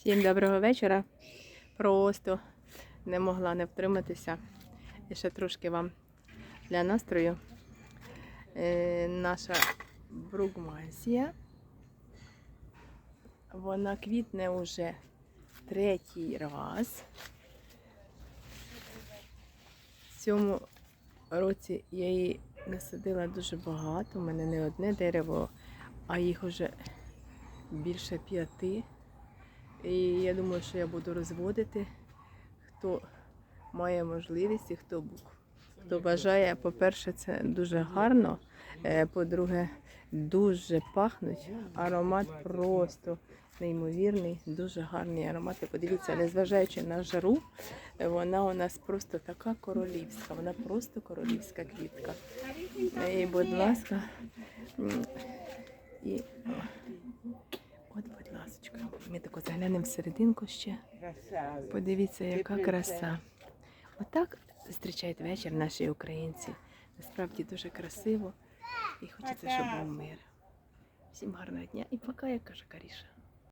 Всім доброго вечора. Просто не могла не втриматися. І ще трошки вам для настрою. Е, наша бругмазія. Вона квітне уже третій раз. В цьому році я її насадила дуже багато. У мене не одне дерево, а їх уже більше п'яти. І я думаю, що я буду розводити. Хто має можливість і хто, хто бажає, по-перше, це дуже гарно. Е, По-друге, дуже пахнуть. Аромат просто неймовірний, дуже гарний аромат. І подивіться, незважаючи на жару, е, вона у нас просто така королівська. Вона просто королівська квітка. І, будь ласка, і о, От, будь ласка, ми тако заглянемо всерединку ще. Подивіться, яка краса. Отак зустрічають вечір наші українці. Насправді дуже красиво і хочеться, щоб був мир. Всім гарного дня і пока, як каже Каріша.